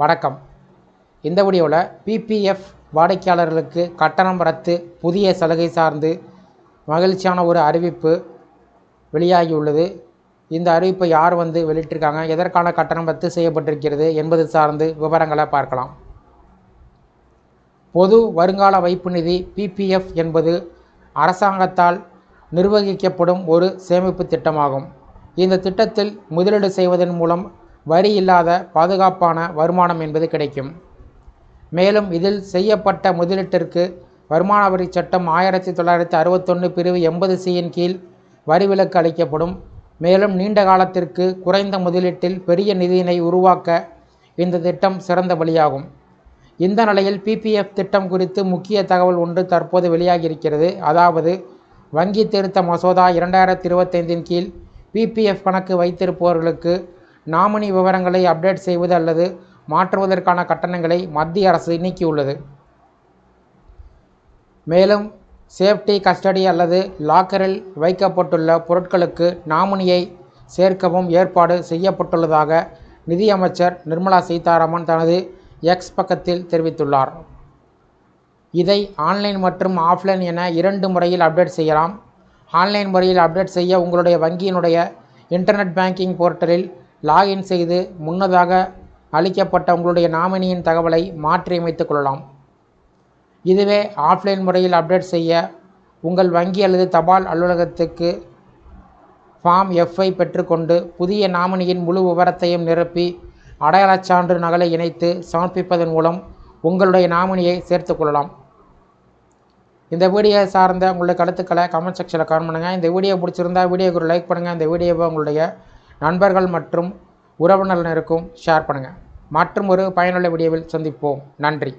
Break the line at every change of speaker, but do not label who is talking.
வணக்கம். இந்த வீடியோவில் பிபிஎஃப் வாடிக்கையாளர்களுக்கு கட்டணம் ரத்து புதிய சலுகை சார்ந்து மகிழ்ச்சியான ஒரு அறிவிப்பு வெளியாகியுள்ளது. இந்த அறிவிப்பை யார் வந்து வெளியிட்டிருக்காங்க எதற்கான கட்டணம் ரத்து செய்யப்பட்டிருக்கிறது என்பது சார்ந்து விவரங்களை பார்க்கலாம். பொது வருங்கால வைப்பு நிதி பிபிஎஃப் என்பது அரசாங்கத்தால் நிர்வகிக்கப்படும் ஒரு சேமிப்பு திட்டமாகும். இந்த திட்டத்தில் முதலீடு செய்வதன் மூலம் வரி இல்லாத பாதுகாப்பான வருமானம் என்பது கிடைக்கும். மேலும் இதில் செய்யப்பட்ட முதலீட்டிற்கு வருமான வரி சட்டம் ஆயிரத்தி தொள்ளாயிரத்தி அறுபத்தொன்று பிரிவு எண்பது சியின் கீழ் வரி விலக்கு அளிக்கப்படும். மேலும் நீண்ட காலத்திற்கு குறைந்த முதலீட்டில் பெரிய நிதியினை உருவாக்க இந்த திட்டம் சிறந்த வழியாகும். இந்த நிலையில் பிபிஎஃப் திட்டம் குறித்து முக்கிய தகவல் ஒன்று தற்போது வெளியாகியிருக்கிறது. அதாவது வங்கி திருத்த மசோதா இரண்டாயிரத்தி இருபத்தைந்தின் கீழ் பிபிஎஃப் கணக்கு வைத்திருப்பவர்களுக்கு நாமினி விவரங்களை அப்டேட் செய்வது அல்லது மாற்றுவதற்கான கட்டணங்களை மத்திய அரசு நீக்கியுள்ளது. மேலும் சேஃப்டி கஸ்டடி அல்லது லாக்கரில் வைக்கப்பட்டுள்ள பொருட்களுக்கு நாமினியை சேர்க்கவும் ஏற்பாடு செய்யப்பட்டுள்ளதாக நிதியமைச்சர் நிர்மலா சீதாராமன் தனது எக்ஸ் பக்கத்தில் தெரிவித்துள்ளார். இதை ஆன்லைன் மற்றும் ஆஃப்லைன் என இரண்டு முறையில் அப்டேட் செய்யலாம். ஆன்லைன் முறையில் அப்டேட் செய்ய உங்களுடைய வங்கியினுடைய இன்டர்நெட் பேங்கிங் போர்ட்டலில் லாகின் செய்து முன்னதாக அளிக்கப்பட்ட உங்களுடைய நாமினியின் தகவலை மாற்றியமைத்துக் கொள்ளலாம். இதுவே ஆஃப்லைன் முறையில் அப்டேட் செய்ய உங்கள் வங்கி அல்லது தபால் அலுவலகத்துக்கு ஃபார்ம் எஃப்ஐ பெற்றுக்கொண்டு புதிய நாமினியின் முழு விவரத்தையும் நிரப்பி அடையாளச் சான்று நகலை இணைத்து சமர்ப்பிப்பதன் மூலம் உங்களுடைய நாமினியை சேர்த்துக்கொள்ளலாம் இந்த வீடியோ சார்ந்த உங்களுடைய கருத்துக்களை கமெண்ட் செக்ஷனில் கமெண்ட் பண்ணுங்கள் இந்த வீடியோ பிடிச்சிருந்தா வீடியோக்கு ஒரு லைக் பண்ணுங்கள் இந்த வீடியோவை உங்களுடைய நண்பர்கள் மற்றும் உறவினர்களுக்கும் ஷேர் பண்ணுங்கள் மற்றும் ஒரு பயனுள்ள வீடியோவில் சந்திப்போம். நன்றி.